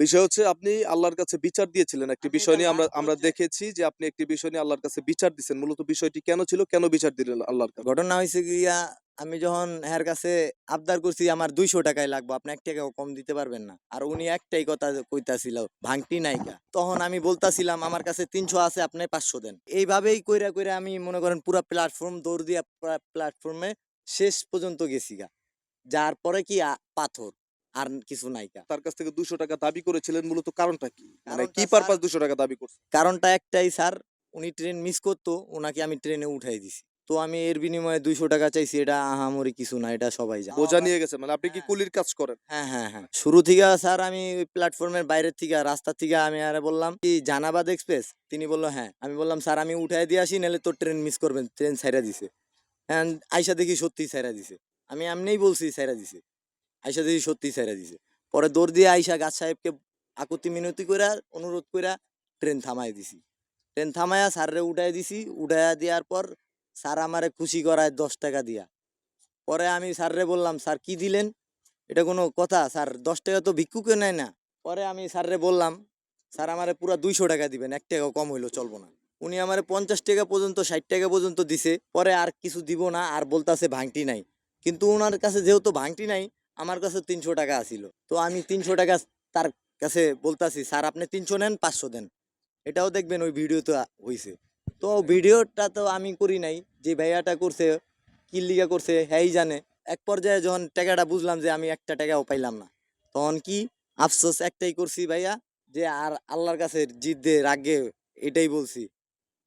বিষয় হচ্ছে আপনি আল্লাহর কাছে বিচার দিয়েছিলেন একটি বিষয় নিয়ে আমরা আমরা দেখেছি যে আপনি একটি বিষয় নিয়ে আল্লাহর কাছে বিচার দিচ্ছেন মূলত বিষয়টি কেন ছিল? কেন বিচার দিলেন আল্লাহর কাছে? ঘটনা হয়েছে গিয়া আমি যখন এর কাছে আবদার করছি আমার দুইশো টাকাই লাগবে আপনি এক টাকাও কম দিতে পারবেন না। আর উনি একটাই কথা কইতাছিল ভাঙটি নাইকা তখন আমি বলতাছিলাম আমার কাছে তিনশো আছে আপনি পাঁচশো দেন। এইভাবেই কইরা কইরা আমি মনে করেন পুরা প্ল্যাটফর্ম দৌড় দিয়া প্ল্যাটফর্মে শেষ পর্যন্ত গেছি গা। যার পরে কি পাথর। আর কিছু নাইকা তার কাছ থেকে দুশো টাকা দাবি করেছিলেন মূলত কারণটা কি? মানে কি পারপাস দুশো টাকা দাবি করছে? কারণটা একটাই স্যার উনি ট্রেন মিস করতো ওনাকে আমি ট্রেনে উঠাই দিছি। তো আমি এর বিনিময়ে দুইশো টাকা চাইছি এটা আহামরি কিছু না এটা সবাই জানে। বোঝা নিয়ে গেছে মানে আপনি কি হ্যাঁ। কুলির কাজ করেন? হ্যাঁ হ্যাঁ হ্যাঁ। শুরু থেকে স্যার আমি ওই প্ল্যাটফর্মের বাইরের থেকে রাস্তা থেকে আমি আর বললাম কি জানাবাদ এক্সপ্রেস তিনি বলল হ্যাঁ। আমি বললাম স্যার আমি উঠাই দিয়ে আসি নাহলে তো ট্রেন মিস করবেন ট্রেন ছাইরা দিছে। হ্যাঁ আইসা দেখি সত্যি ছাইরা দিছে। আমি এমনিই বলছি ছাইরা দিছে। আইসা দিদি সত্যি ছাইরা দিছে। পরে দৌড় দিয়ে আইসা গাছ সাহেবকে আকুতি মিনতি করে অনুরোধ করে ট্রেন থামাই দিছি। ট্রেন থামায়া স্যাররে উঠাই দিছি। উঠাইয়া দেওয়ার পর স্যার আমারে খুশি করায় দশ টাকা দিয়া। পরে আমি স্যাররে বললাম, স্যার, কি দিলেন? এটা কোনো কথা, স্যার, দশ টাকা তো ভিক্ষুকে নেয় না। পরে আমি স্যাররে বললাম, স্যার, আমারে পুরো দুইশো টাকা দিবেন, এক টাকা কম হইল, চলবো না। উনি আমারে পঞ্চাশ টাকা পর্যন্ত, ষাট টাকা পর্যন্ত দিছে। পরে আর কিছু দিব না, আর বলতাছে ভাঙটি নাই। কিন্তু ওনার কাছে যেহেতু ভাঙটি নাই আমার কাছে তিনশো টাকা আসিল তো আমি তিনশো টাকা তার কাছে বলতাছি, স্যার, আপনি তিনশো নেন, পাঁচশো দেন। এটাও দেখবেন ওই ভিডিওতে হইছে। তো ভিডিওটা তো আমি করি নাই, যে ভাইয়াটা করছে কি লিগা করছে হ্যাঁ জানে। এক পর্যায়ে যখন টাকাটা বুঝলাম যে আমি একটা টাকাও পাইলাম না, তখন কি আফসোস একটাই করছি ভাইয়া, যে আর আল্লাহর কাছে জিদ দে রাগে এটাই বলছি।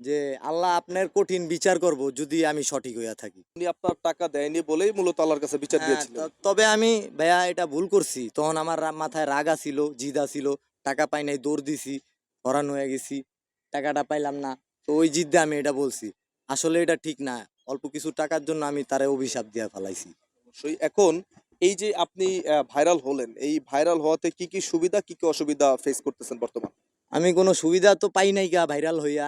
যে আল্লাহ আপনার কঠিন বিচার করব যদি আমি সঠিক হইয়া থাকি। উনি আপনার টাকা দেয়নি বলেই মূলত আল্লাহর কাছে বিচার হ্যাঁ, দিয়েছিলেন। তবে আমি ভাইয়া এটা ভুল করছি। তখন আমার মাথায় রাগা ছিল জিদা ছিল টাকা পাই নাই দৌড় দিছি হরান হয়ে গেছি টাকাটা পাইলাম না। তো ওই জিদ্দে আমি এটা বলছি আসলে এটা ঠিক না অল্প কিছু টাকার জন্য আমি তারে অভিশাপ দিয়া ফেলাইছি। অবশ্যই। এখন এই যে আপনি ভাইরাল হলেন এই ভাইরাল হওয়াতে কি কি সুবিধা কি কি অসুবিধা ফেস করতেছেন বর্তমান? আমি কোনো সুবিধা তো পাই নাই গা ভাইরাল হইয়া।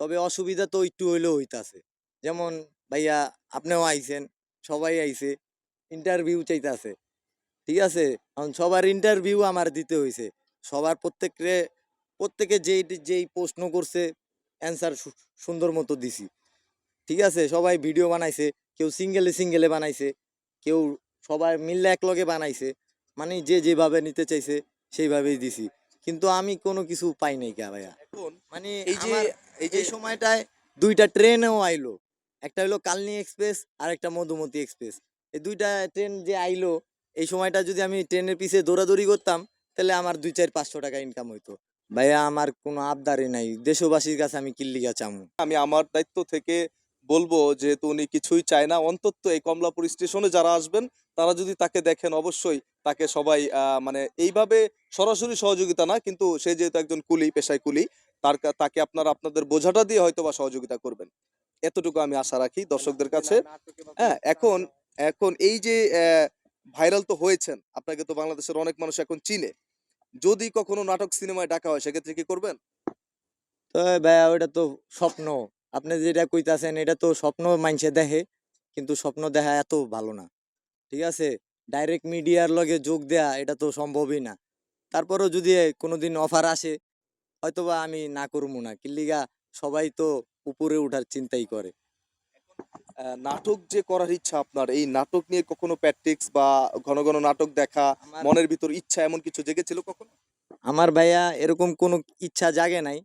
তবে অসুবিধা তো একটু হইলেও হইতাছে। যেমন ভাইয়া আপনিও আইছেন সবাই আইছে ইন্টারভিউ চাইতাছে। ঠিক আছে? এখন সবার ইন্টারভিউ আমার দিতে হইছে। সবার প্রত্যেকরে প্রত্যেকে যেই যেই প্রশ্ন করছে অ্যান্সার সুন্দর মতো দিছি। ঠিক আছে? সবাই ভিডিও বানাইছে কেউ সিঙ্গেলে সিঙ্গেলে বানাইছে কেউ সবাই মিললে একলগে বানাইছে মানে যে যেভাবে নিতে চাইছে সেইভাবেই দিছি। কিন্তু আমি কোনো কিছু পাই নাই কা ভাইয়া। এখন মানে এই যে এই যে সময়টায় দুইটা ট্রেনও আইলো। একটা হলো কালনি এক্সপ্রেস আর একটা মধুমতি এক্সপ্রেস। এই দুইটা ট্রেন যে আইলো এই সময়টা যদি আমি ট্রেনের পিছে দৌড়াদৌড়ি করতাম তাহলে আমার দুই চার পাঁচশো টাকা ইনকাম হইতো। ভাইয়া আমার কোনো আবদারই নাই। দেশবাসীর কাছে আমি কিল্লিগা চামু। আমি আমার দায়িত্ব থেকে বলব যেহেতু উনি কিছুই চায় না অন্তত এই কমলাপুর স্টেশনে যারা আসবেন তারা যদি তাকে দেখেন অবশ্যই তাকে সবাই আহ, মানে এইভাবে সরাসরি সহযোগিতা না কিন্তু সে যেহেতু একজন কুলি পেশায় কুলি তার তাকে আপনারা আপনাদের বোঝাটা দিয়ে হয়তো বা সহযোগিতা করবেন। এতটুকু আমি আশা রাখি দর্শকদের কাছে। হ্যাঁ এখন এখন এই যে ভাইরাল তো হয়েছেন আপনাকে তো বাংলাদেশের অনেক মানুষ এখন চিনে। যদি কখনো নাটক সিনেমায় ডাকা হয় সেক্ষেত্রে কি করবেন? তো ভাইয়া ওটা তো স্বপ্ন। আপনি যেটা কইতাছেন এটা তো স্বপ্ন মানছে দেখে কিন্তু স্বপ্ন দেখা এত ভালো না। ঠিক আছে? ডাইরেক্ট মিডিয়ার লগে যোগ দেয়া এটা তো সম্ভবই না। তারপরেও যদি কোনোদিন অফার আসে হয়তোবা আমি না করব না। কিল্লিগা সবাই তো উপরে ওঠার চিন্তাই করে। নাটক যে করার ইচ্ছা আপনার এই নাটক নিয়ে কখনো প্র্যাকটিক্স বা ঘন ঘন নাটক দেখা মনের ভিতর ইচ্ছা এমন কিছু জেগেছিল কখনো? আমার ভাইয়া এরকম কোনো ইচ্ছা জাগে নাই।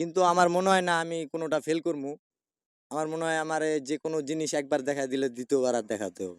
কিন্তু আমার মনে হয় না আমি কোনোটা ফেল করব। আমার মনে হয় আমার যে কোনো জিনিস একবার দেখা দিলে দ্বিতীয়বার আর দেখাতে হবে।